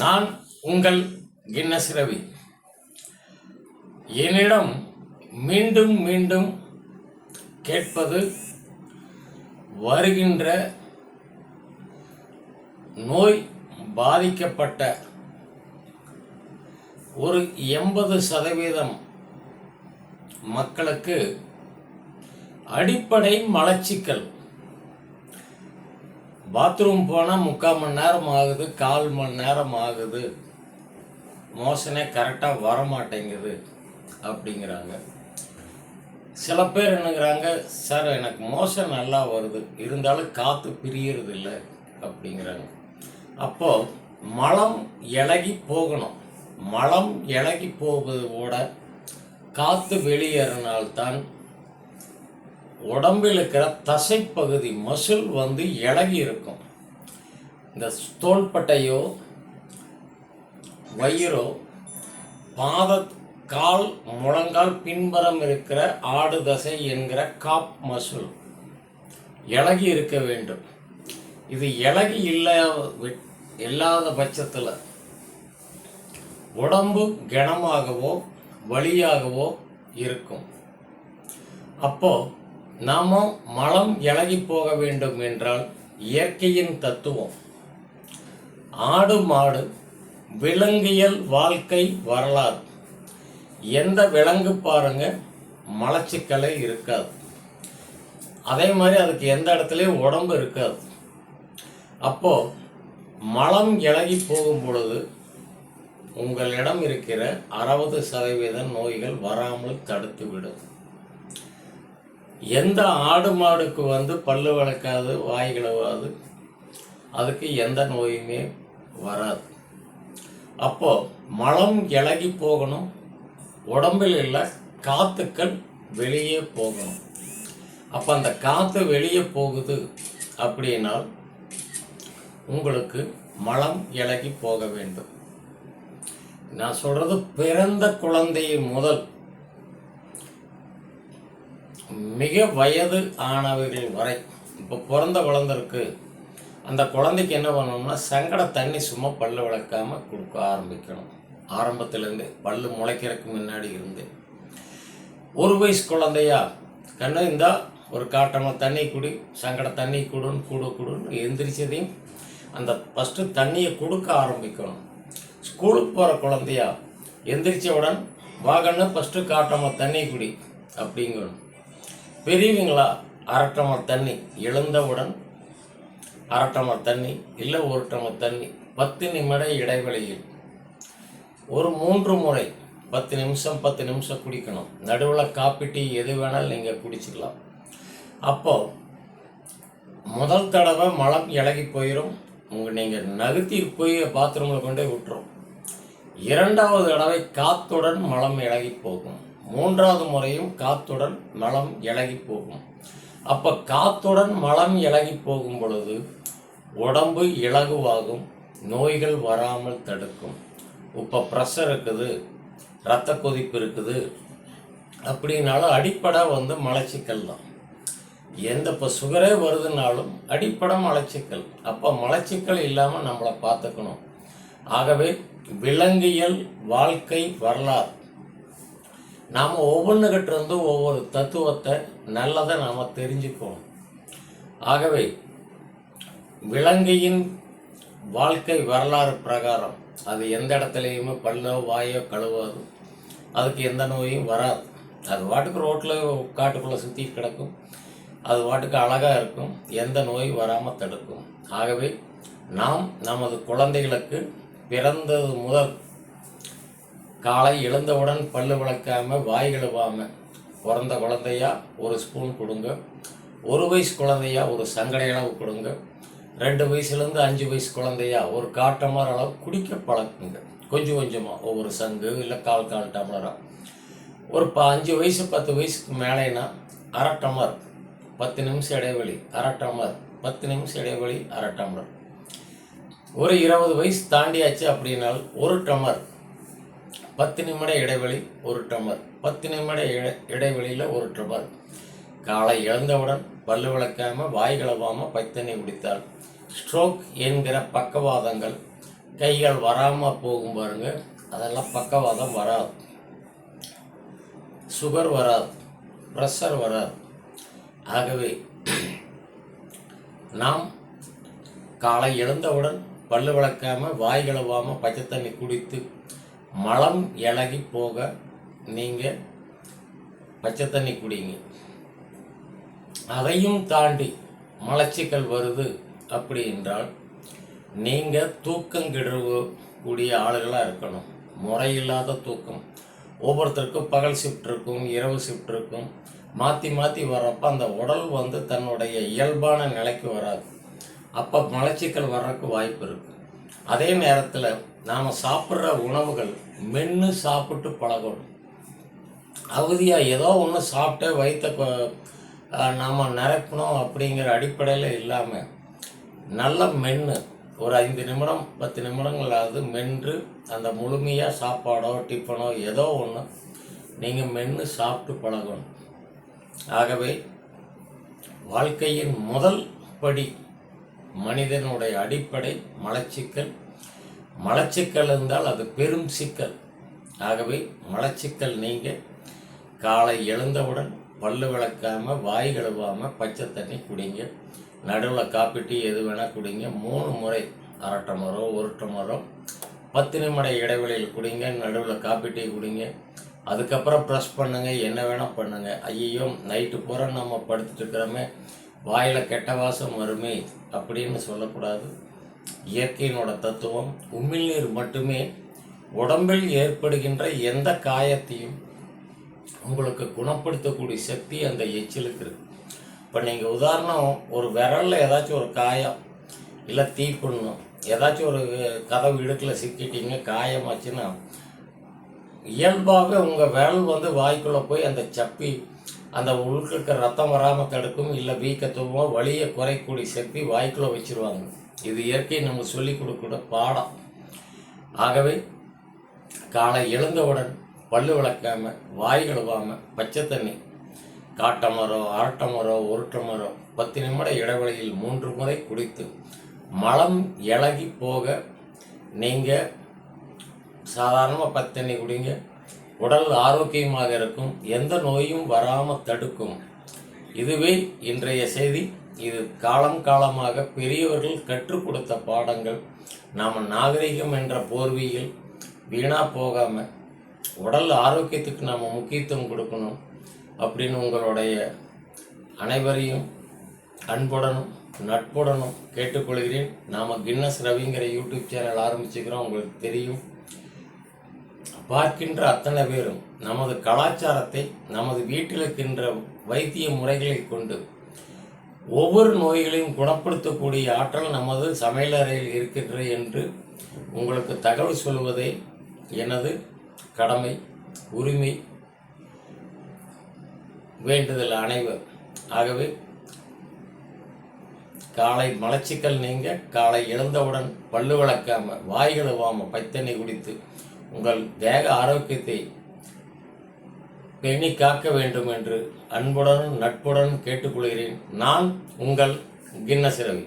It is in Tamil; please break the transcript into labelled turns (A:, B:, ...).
A: நான் உங்கள் கின்னஸ் ரவி. என்னிடம் மீண்டும் மீண்டும் கேட்பது வருகின்ற நோய் பாதிக்கப்பட்ட ஒரு எண்பது சதவீதம் மக்களுக்கு அடிப்படை மலச்சிக்கல். பாத்ரூம் போனால் முக்கால் மணி நேரம் ஆகுது கால் மணி நேரம் ஆகுது. மோஷனே கரெக்டாக வர மாட்டேங்குது அப்படிங்கிறாங்க. சில பேர் என்னங்கிறாங்க சார் எனக்கு மோஷன் நல்லா வருது. இருந்தாலும் காற்று பிரியறது இல்லை அப்படிங்கிறாங்க. அப்போது மலம் இலகி போகணும். மலம் இலகி போவதோட காற்று வெளியேறினால்தான் உடம்பில் இருக்கிற தசைப்பகுதி மசில் வந்து இழகி இருக்கும் இந்த தோள்பட்டையோ வயிறோ பாத கால் முழங்கால் பின்புறம் இருக்கிற ஆடு தசை என்கிற காப் மசில் இலகி இருக்க வேண்டும். இது இலகி இல்லா இல்லாத பட்சத்தில் உடம்பு கனமாகவோ வலியாகவோ இருக்கும். அப்போது நாம மலம் இழகி போக வேண்டும் என்றால் இயற்கையின் தத்துவம். ஆடு மாடு விலங்கியல் வாழ்க்கை வரலாறு. எந்த விலங்கு பாருங்க மலச்சிக்கலை இருக்காது. அதே மாதிரி அதுக்கு எந்த இடத்துலையும் உடம்பு இருக்காது. அப்போ மலம் இழகி போகும் பொழுது உங்களிடம் இருக்கிற அறுபது சதவீத நோய்கள் வராமல் தடுத்துவிடும். எந்த ஆடு மாடுக்கு வந்து பல்லு வளர்க்காது வாய் கிளவாது அதுக்கு எந்த நோயுமே வராது. அப்போ மலம் இலகி போகணும் உடம்பில் உள்ள காத்துக்கள் வெளியே போகணும். அப்போ அந்த காற்று வெளியே போகுது அப்படின்னால் உங்களுக்கு மலம் இலகி போக வேண்டும். நான் சொல்கிறது பிறந்த குழந்தை முதல். மிக வயது ஆனவர்கள் வரை இப்போ பிறந்த குழந்தை இருக்கு அந்த குழந்தைக்கு என்ன பண்ணணும்னா சங்கட தண்ணி சும்மா பல்லு விளக்காமல் கொடுக்க ஆரம்பிக்கணும். ஆரம்பத்துலேருந்து பல்லு முளைக்கிறதுக்கு முன்னாடி இருந்து. ஒரு வயசு குழந்தையா கண்ணு இந்தா ஒரு காட்டமாக தண்ணி குடி சங்கட தண்ணி கொடுன்னு கூட கொடுன்னு எந்திரிச்சதையும் அந்த ஃபஸ்ட்டு தண்ணியை கொடுக்க ஆரம்பிக்கணும். ஸ்கூலுக்கு போகிற குழந்தையா எந்திரிச்சவுடன் வாகன்னு ஃபஸ்ட்டு காட்டமாக தண்ணி குடி அப்படிங்கணும். பெரியவங்களா? அரை டம்ளர் தண்ணி எழுந்தவுடன் அரை டம்ளர் தண்ணி இல்லை ஒரு டம்ளர் தண்ணி பத்து நிமிட இடைவெளியில். ஒரு மூன்று முறை பத்து நிமிஷம் பத்து நிமிஷம் குடிக்கணும். நடுவில் காப்பி டீ எது வேணாலும் நீங்கள் குடிச்சிக்கலாம். அப்போது முதல் தடவை மலம் இலகி போயிடும் உங்கள் நீங்கள் நகர்த்தி போய் பாத்ரூமில் கொண்டே விட்டுரும். இரண்டாவது தடவை காத்துடன் மலம் இலகி போகும். மூன்றாவது முறையும் காத்துடன் மலம் இலகி போகும். அப்போ காத்துடன் மலம் இலகி போகும் பொழுது உடம்பு இலகுவாகும் நோய்கள் வராமல் தடுக்கும். இப்போ ப்ரெஷர் இருக்குது இரத்த கொதிப்பு இருக்குது அப்படின்னாலும் அடிப்படை வந்து மலச்சிக்கல் தான். எந்த இப்போ சுகரே வருதுனாலும் அடிப்படை மலச்சிக்கல். அப்போ மலச்சிக்கல் இல்லாமல் நம்மளை பார்த்துக்கணும். ஆகவே விலங்கியல் வாழ்க்கை வரலாறு. நாம் ஒவ்வொன்றுகிட்ட இருந்து ஒவ்வொரு தத்துவத்தை நல்லதை நாம் தெரிஞ்சுக்கணும். ஆகவே விலங்கையின் வாழ்க்கை வரலாறு பிரகாரம். அது எந்த இடத்துலையுமே பல்லோ வாயோ கழுவாது. அதுக்கு எந்த நோயும் வராது. அது வாட்டுக்கு ரோட்டில் காட்டுக்குள்ளே சுற்றி கிடக்கும். அது வாட்டுக்கு அழகாக இருக்கும். எந்த நோய் வராமல் தடுக்கும். ஆகவே நாம் நமது குழந்தைகளுக்கு பிறந்தது முதல் காலை எழுந்தவுடன் பல்லு விளக்காமல் வாய் கழுவாமல் பிறந்த குழந்தையா ஒரு ஸ்பூன் கொடுங்க. ஒரு வயசு குழந்தையா ஒரு சங்கடை அளவு கொடுங்க. ரெண்டு வயசுலேருந்து அஞ்சு வயசு குழந்தையா ஒரு காட்டமர அளவு குடிக்க பழக்குங்க. கொஞ்சம் கொஞ்சமாக ஒவ்வொரு சங்கு இல்லை கால் கால் டம்ளராக ஒரு ப அஞ்சு வயசு பத்து வயசுக்கு மேலேனா அரை டம்ளர் பத்து நிமிஷம் இடைவெளி அரை டம்ளர் பத்து நிமிஷம் இடைவெளி அரை டம்ளர். ஒரு இருபது வயசு தாண்டியாச்சு அப்படின்னால் ஒரு டம்ளர் பத்து நிமிட இடைவெளி ஒரு டம்ளர் பத்து நிமிட இடை இடைவெளியில் ஒரு டம்ளர் காலை எழுந்தவுடன் பல்லு விளக்காமல் வாய் கழுவாம பைத்தண்ணி குடித்தால் ஸ்ட்ரோக் என்கிற பக்கவாதங்கள் கைகள் வராமல் போகும் பாருங்க அதெல்லாம் பக்கவாதம் வராது. சுகர் வராது. ப்ரெஷர் வராது. ஆகவே நாம் காலை எழுந்தவுடன் பல்லு விளக்காமல் வாய் கழுவாம பச்சை தண்ணி குடித்து மலம் இழகி போக நீங்கள் பச்சை தண்ணி குடிங்க. அதையும் தாண்டி மலச்சிக்கல் வருது அப்படி என்றால் நீங்கள் தூக்கம் கெடுவு கூடிய ஆளுகளாக இருக்கணும். முறையில்லாத தூக்கம். ஒவ்வொருத்தருக்கும் பகல் ஷிஃப்ட் இருக்கும் இரவு ஷிஃப்ட் இருக்கும். மாற்றி மாற்றி வர்றப்போ அந்த உடல் வந்து தன்னுடைய இயல்பான நிலைக்கு வராது. அப்போ மலச்சிக்கல் வர்றதுக்கு வாய்ப்பு இருக்குது அதே நேரத்தில் நாம் சாப்பிட்ற உணவுகள் மென்று சாப்பிட்டு பழகணும். அவதியாக ஏதோ ஒன்று சாப்பிட்டு வயிற்ற நாம் நிரப்பணும் அப்படிங்கிற அடிப்படையில் இல்லாமல் நல்ல மென்று ஒரு ஐந்து நிமிடம் பத்து நிமிடங்களாவது மென்று அந்த முழுமையாக சாப்பாடோ டிஃபனோ ஏதோ ஒன்று நீங்கள் மென்று சாப்பிட்டு பழகணும். ஆகவே வாழ்க்கையின் முதல் படி மனிதனுடைய அடிப்படை மலச்சிக்கல் மலச்சிக்கல் இருந்தால் அது பெரும் சிக்கல். ஆகவே மலச்சிக்கல் நீங்க காலை எழுந்தவுடன் பல்லு விளக்காம வாய் கழுவாம பச்சை தண்ணி குடிங்க. நடுவில் காப்பி டீ எது வேணால் குடிங்க. மூணு முறை அரை டமரோ ஒரு டமரோ பத்து நிமிட இடைவெளியில் குடிங்க. நடுவில் காப்பி டீ குடிங்க. அதுக்கப்புறம் ப்ரெஷ் பண்ணுங்க. என்ன வேணால் பண்ணுங்க. ஐயோ நைட்டு பூரா நம்ம படுத்துட்டு இருக்கிறோமே. வாயில் கெட்ட வாசம் வருமே அப்படின்னு சொல்லக்கூடாது. இயற்கையினோட தத்துவம் உமிழ்நீர் மட்டுமே உடம்பில் ஏற்படுகின்ற எந்த காயத்தையும் உங்களுக்கு குணப்படுத்தக்கூடிய சக்தி அந்த எச்சிலுக்கு இருக்கு. இப்போ நீங்கள் உதாரணம் ஒரு விரலில் ஏதாச்சும் ஒரு காயம் இல்லை தீப்புண்ணும் ஏதாச்சும் ஒரு கதவு இடுக்கில் சிக்கிட்டீங்க காயமாச்சுன்னா இயல்பாகவே உங்கள் விரல் வந்து வாய்க்குள்ளே போய் அந்த சப்பி அந்த உள்க ரத்தம் வராமல் தடுக்கும் இல்லை வீக்கத்துவமோ வலியை குறைக்கூடிய சக்தி வாய்க்குள்ளே வச்சிருவாங்க. இது இயற்கை நம்ம சொல்லிக் கொடுக்கூட பாடம். ஆகவே காலை எழுந்தவுடன் பல்லு விளக்காம வாய் கழுவாம பச்சை தண்ணி காட்டமரோ அரட்டமரோ உருட்டமரோ பத்து நிமிட இடைவெளியில் மூன்று முறை குடித்து மலம் இழகி போக நீங்கள் சாதாரணமாக பத்து தண்ணி குடிங்க. உடல் ஆரோக்கியமாக இருக்கும். எந்த நோயும் வராமல் தடுக்கும். இதுவே இன்றைய செய்தி. இது காலம் காலமாக பெரியவர்கள் கற்றுக் கொடுத்த பாடங்கள். நாம் நாகரிகம் என்ற போர்வையில் வீணாக போகாமல் உடல் ஆரோக்கியத்துக்கு நாம் முக்கியத்துவம் கொடுக்கணும் அப்படின்னு உங்களுடைய அனைவரையும் அன்புடனும் நட்புடனும் கேட்டுக்கொள்கிறேன். நாம் கின்னஸ் ரவிங்கிற யூடியூப் சேனல் ஆரம்பிச்சுக்கிறோம். உங்களுக்கு தெரியும். பார்க்கின்ற அத்தனை பேரும் நமது கலாச்சாரத்தை நமது வீட்டில் இருக்கின்ற வைத்திய முறைகளை கொண்டு ஒவ்வொரு நோய்களையும் குணப்படுத்தக்கூடிய ஆற்றல் நமது சமையலறையில் இருக்கின்றது என்று உங்களுக்கு தகவல் சொல்வதே எனது கடமை உரிமை வேண்டுதல் அனைவர். ஆகவே காலை மலச்சிக்கல் நீங்க காலை எழுந்தவுடன் பல்லு வளர்க்காம வாய் கழுவாம பைத்தண்ணி குடித்து உங்கள் தேக ஆரோக்கியத்தை பேணி காக்க வேண்டும் என்று அன்புடன் நட்புடன் கேட்டுக்கொள்கிறேன். நான் உங்கள் கின்னசிரவி